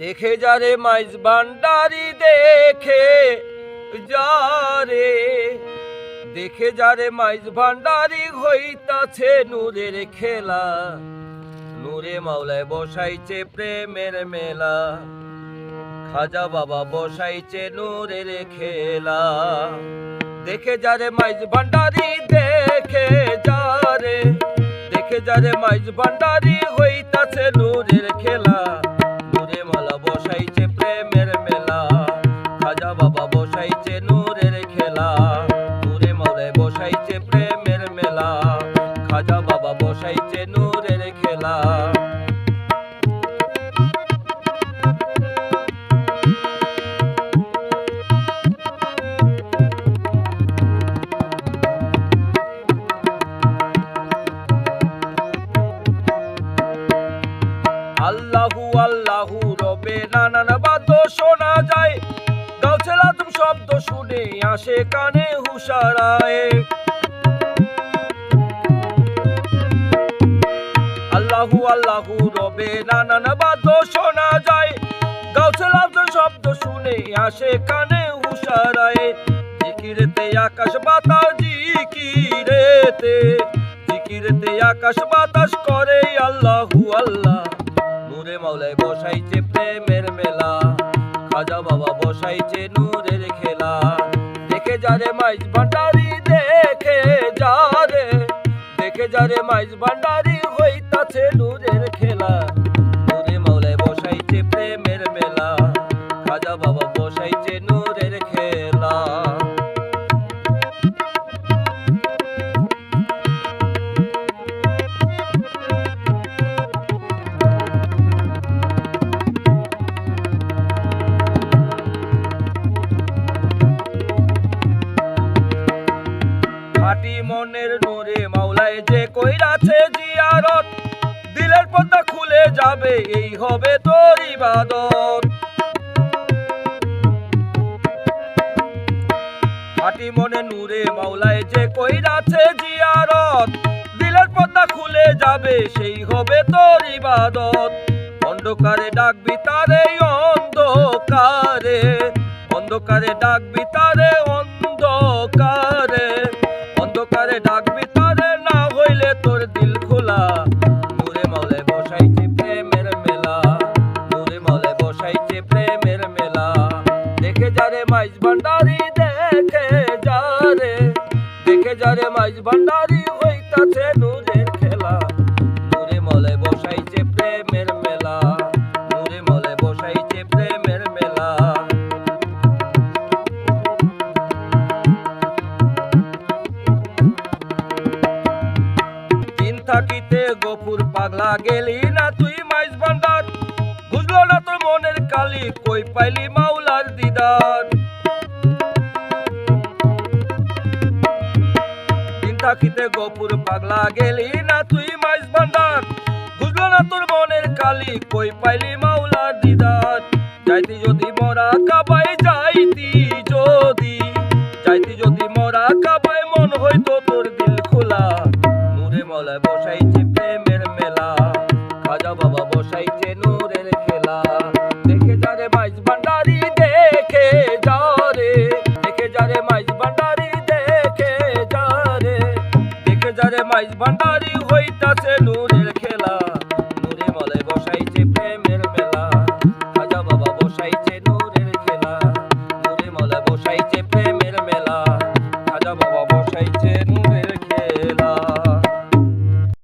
দেখে যারে মাইজ ভান্ডারি, দেখে যারে দেখে যারে মাইজ ভান্ডারি হইতাছে নূরের খেলা। নূরে মাওলায় বসাইছে প্রেমের মেলা। খাজা বাবা বসাইছে নূরের খেলা। দেখে যারে মাইজ ভান্ডারি, দেখে যারে দেখে যারে মাইজ ভান্ডারি হইতাছে নূরের আল্লাহু রবে নানান বাদ্য শোনা যায়। গাউছেলা তুমি শব্দ শুনে আসে কানে হুশারায়। আল্লাহু আল্লাহু রবে নানান বাদ্য শোনা যায়। গাউছেলা তুমি শব্দ শুনে আসে কানে হুশারায়। জিকিরেতে আকাশ বাতাস, জিকিরেতে জিকিরেতে আকাশ বাতাস করে আল্লাহ। মাওলায় বসাইছে প্রেমের মেলা। খাজা বাবা বসাইছে নূরের খেলা। দেখে যারে মাইজ ভান্ডারি, দেখে যারে দেখে যারে মাইজ ভান্ডারি, হইতাছে নূরের খেলা। নূরে মাওলায় বসাইছে প্রেমের মেলা। খাজা বাবা বসাইছে নূরের মনের নূরে মাওলায় যে কইরাছে জিয়ারত, দিলের পর্দা খুলে যাবে, এই হবে তোর ইবাদত। খাটি মনে নূরে মাওলায় যে কইরাছে জিয়ারত, দিলের পর্দা খুলে যাবে, সেই হবে তোর ইবাদত। অন্ধকারে ডাকবি তারে, অন্ধকারে। অন্ধকারে ডাকবি তারে অন্ধকারে অন্ধকারে ডাকবি তারে, না হইলে তোর দিল খোলা। নূরে মলে বসাইছে প্রেমের মেলা। নূরে মলে বসাইছে প্রেমের মেলা। দেখে যারে মাইজ ভান্ডারি, দেখে যারে দেখে যারে মাইজ ভান্ডারি, হইতাছে নূরের থাকিতে গফুর পাগলা গেলি না তুই মাইজ ভান্ডার। বুঝলো না তোর মনের কালি, কই পাইলি মাওলার দিদার। থাকিতে গফুর পাগলা গেলি না তুই মাইজ ভান্ডার। বুঝলো না তোর মনের কালি, কই পাইলি মাওলার দিদার। যাইতি যদি মরা কাবাই যাইতি মলায় বসাইছে প্রেমের মেলা। খাজা বাবা বসাইছে নূরের খেলা। দেখে যারে মাইজ ভান্ডারি, দেখে যারে দেখে যারে মাইজ ভান্ডারি, দেখে যারে দেখে যারে মাইজ ভান্ডারি হইতাছে নূর